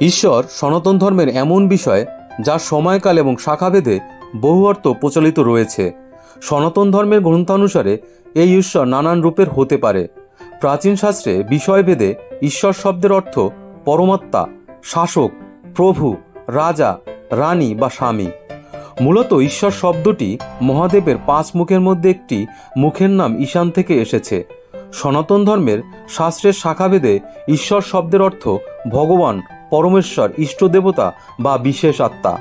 ঈশ্বর সনাতন ধর্মের এমন বিষয় যা সময়কাল এবং শাখাভেদে বহু অর্থ প্রচলিত রয়েছে। সনাতন ধর্মের গ্রন্থানুসারে এই ঈশ্বর নানান রূপের হতে পারে। প্রাচীন শাস্ত্রে বিষয়ভেদে ঈশ্বর শব্দের অর্থ পরমাত্মা, শাসক, প্রভু, রাজা, রানী বা স্বামী। মূলত ঈশ্বর শব্দটি মহাদেবের পাঁচ মুখের মধ্যে একটি মুখের নাম ঈশান থেকে এসেছে। সনাতন ধর্মের শাস্ত্রের শাখাভেদে ঈশ্বর শব্দের অর্থ ভগবান, পরমেশ্বর ইষ্ট দেবতা বা বিশেষ আত্মা।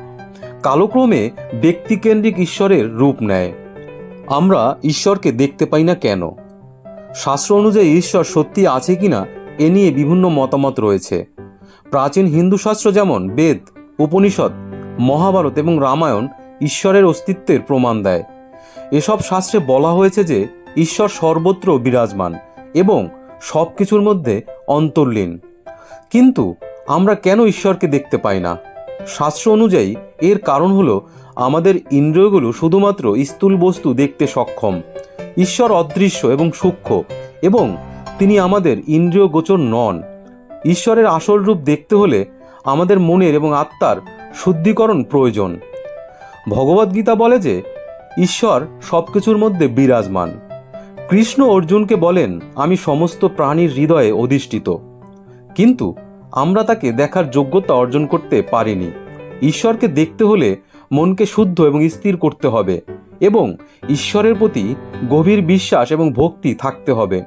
কালক্রমে ব্যক্তিকেন্দ্রিক ঈশ্বরের রূপ নেয়। আমরা ঈশ্বরকে দেখতে পাই না কেন? শাস্ত্র অনুযায়ী ঈশ্বর সত্যি আছে কিনা এ নিয়ে বিভিন্ন মতামত রয়েছে। প্রাচীন হিন্দু শাস্ত্র যেমন বেদ, উপনিষদ, মহাভারত এবং রামায়ণ ঈশ্বরের অস্তিত্বের প্রমাণ দেয়। এসব শাস্ত্রে বলা হয়েছে যে ঈশ্বর সর্বত্র বিরাজমান এবং সব কিছুর মধ্যে অন্তর্লীন। কিন্তু আমরা কেন ঈশ্বরকে দেখতে পাই না? শাস্ত্র অনুযায়ী এর কারণ হলো আমাদের ইন্দ্রিয়গুলো শুধুমাত্র স্থূল বস্তু দেখতে সক্ষম। ঈশ্বর অদৃশ্য এবং সূক্ষ্ম এবং তিনি আমাদের ইন্দ্রিয় গোচর নন। ঈশ্বরের আসল রূপ দেখতে হলে আমাদের মনের এবং আত্মার শুদ্ধিকরণ প্রয়োজন। ভগবদ্গীতা বলে যে ঈশ্বর সব কিছুর মধ্যে বিরাজমান। কৃষ্ণ অর্জুনকে বলেন, আমি সমস্ত প্রাণীর হৃদয়ে অধিষ্ঠিত। কিন্তু আমরা তাকে দেখার যোগ্যতা অর্জন করতে পারিনি। ঈশ্বরকে দেখতে হলে মনকে শুদ্ধ এবং স্থির করতে হবে এবং ঈশ্বরের প্রতি গভীর বিশ্বাস এবং ভক্তি থাকতে হবে।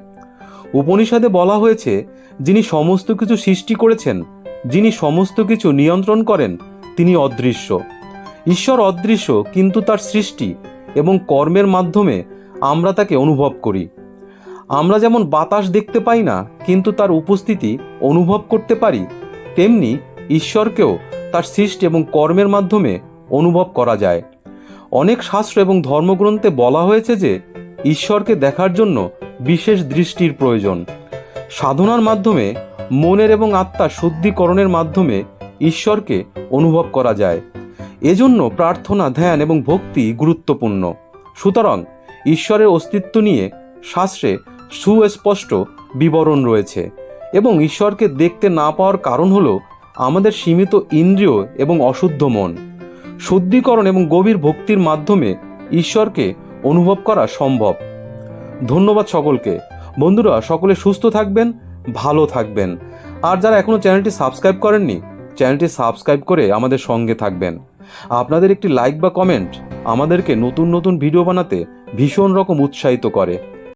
উপনিষদে বলা হয়েছে, যিনি সমস্ত কিছু সৃষ্টি করেছেন, যিনি সমস্ত কিছু নিয়ন্ত্রণ করেন, তিনি অদৃশ্য। ঈশ্বর অদৃশ্য, কিন্তু তার সৃষ্টি এবং কর্মের মাধ্যমে আমরা তাকে অনুভব করি। আমরা যেমন বাতাস দেখতে পাই না, কিন্তু তার উপস্থিতি অনুভব করতে পারি, তেমনি ঈশ্বরকেও তার সৃষ্টি এবং কর্মের মাধ্যমে অনুভব করা যায়। অনেক শাস্ত্র এবং ধর্মগ্রন্থে বলা হয়েছে যে, ঈশ্বরকে দেখার জন্য বিশেষ দৃষ্টির প্রয়োজন। সাধনার মাধ্যমে, মনের এবং আত্মার শুদ্ধিকরণের মাধ্যমে ঈশ্বরকে অনুভব করা যায়। এজন্য প্রার্থনা, ধ্যান এবং ভক্তি গুরুত্বপূর্ণ। সুতরাং ঈশ্বরের অস্তিত্ব নিয়ে শাস্ত্রে সুস্পষ্ট বিবরণ রয়েছে এবং ঈশ্বরকে দেখতে না পাওয়ার কারণ হলো আমাদের সীমিত ইন্দ্রিয় এবং অশুদ্ধ মন। শুদ্ধিকরণ এবং গভীর ভক্তির মাধ্যমে ঈশ্বরকে অনুভব করা সম্ভব। ধন্যবাদ সকলকে। বন্ধুরা, সকলে সুস্থ থাকবেন, ভালো থাকবেন। আর যারা এখনও চ্যানেলটি সাবস্ক্রাইব করেননি, চ্যানেলটি সাবস্ক্রাইব করে আমাদের সঙ্গে থাকবেন। আপনাদের একটি লাইক বা কমেন্ট আমাদেরকে নতুন নতুন ভিডিও বানাতে ভীষণ রকম উৎসাহিত করে।